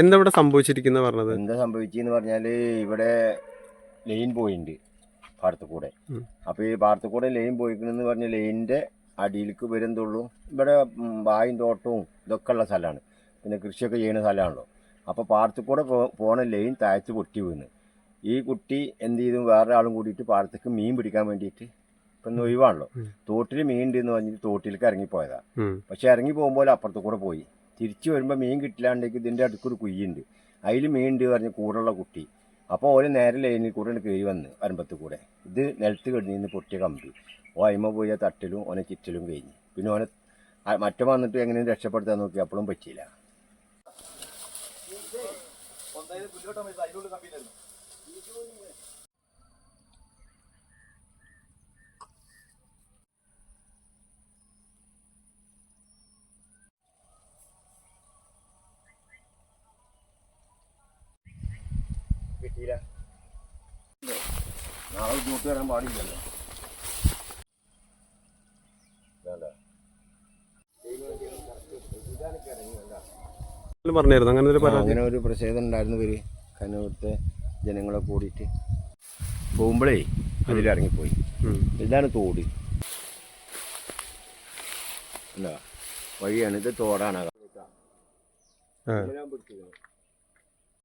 എന്താ ഇവിടെ സംഭവിച്ചിരിക്കുന്ന പറഞ്ഞത്? എന്താ സംഭവിച്ചെന്ന് പറഞ്ഞാൽ ഇവിടെ ലൈൻ പോയിണ്ട് പാടത്ത് കൂടെ ഉം. അപ്പോൾ ഈ പാടത്ത് കൂടെ ലൈൻ പോയിക്കണെന്ന് പറഞ്ഞ ലൈനിന്റെ അടിയിലേക്ക് വരുന്നുള്ളൂ ഇവിടെ വായും തോട്ടവും ഇതൊക്കെ ഉള്ള സ്ഥലമാണ് പിന്നെ കൃഷിയൊക്കെ ചെയ്യുന്ന സ്ഥലമാണല്ലോ അപ്പോൾ പാടത്ത് കൂടെ പോണ ലൈൻ താഴ്ത്ത് പൊട്ടി വീണ്. ഈ കുട്ടി എന്ത് ചെയ്തു വേറെ ആളും കൂടിയിട്ട് പാടത്തേക്ക് മീൻ പിടിക്കാൻ വേണ്ടിയിട്ട് ഇപ്പം ഒഴിവാണല്ലോ. തോട്ടിൽ മീൻ ഉണ്ട് എന്ന് പറഞ്ഞിട്ട് തോട്ടിലേക്ക് ഇറങ്ങിപ്പോയതാണ്. പക്ഷെ ഇറങ്ങി പോകുമ്പോൾ അപ്പുറത്ത് കൂടെ പോയി. തിരിച്ചു വരുമ്പോൾ മീൻ കിട്ടില്ലാണ്ടേക്ക് ഇതിന്റെ അടുക്കൊരു കുയ്യുണ്ട് അതിൽ മീൻ ഉണ്ട് പറഞ്ഞ് കൂടുള്ള കുട്ടി. അപ്പോൾ ഓര് നേരെ ലൈനിൽ കൂടെ കയറി വന്ന് വരമ്പത്ത് കൂടെ. ഇത് നിലത്ത് കിടന്നിന്ന് പൊട്ടിയ കമ്പി. ഓ അയിമ പോയ തട്ടിലും ഓനെ ചിറ്റലും കഴിഞ്ഞ്. പിന്നെ ഓനെ മറ്റേ വന്നിട്ട് എങ്ങനെയും രക്ഷപ്പെടുത്താൻ നോക്കി. അപ്പോഴും പറ്റിയില്ല. നാളെ വരാൻ പാടില്ലല്ലോ പറഞ്ഞായിരുന്നു അങ്ങനെ ഒരു അങ്ങനെ ഒരു പ്രതിഷേധം ഉണ്ടായിരുന്നു ഇവർ. കണ്ണൂരത്തെ ജനങ്ങളെ കൂടിയിട്ട്. പോകുമ്പോഴേ അതിലിറങ്ങിപ്പോയി. ഇതാണ് തോട്. അല്ല വഴിയാണ്. ഇത് തോടാണ്.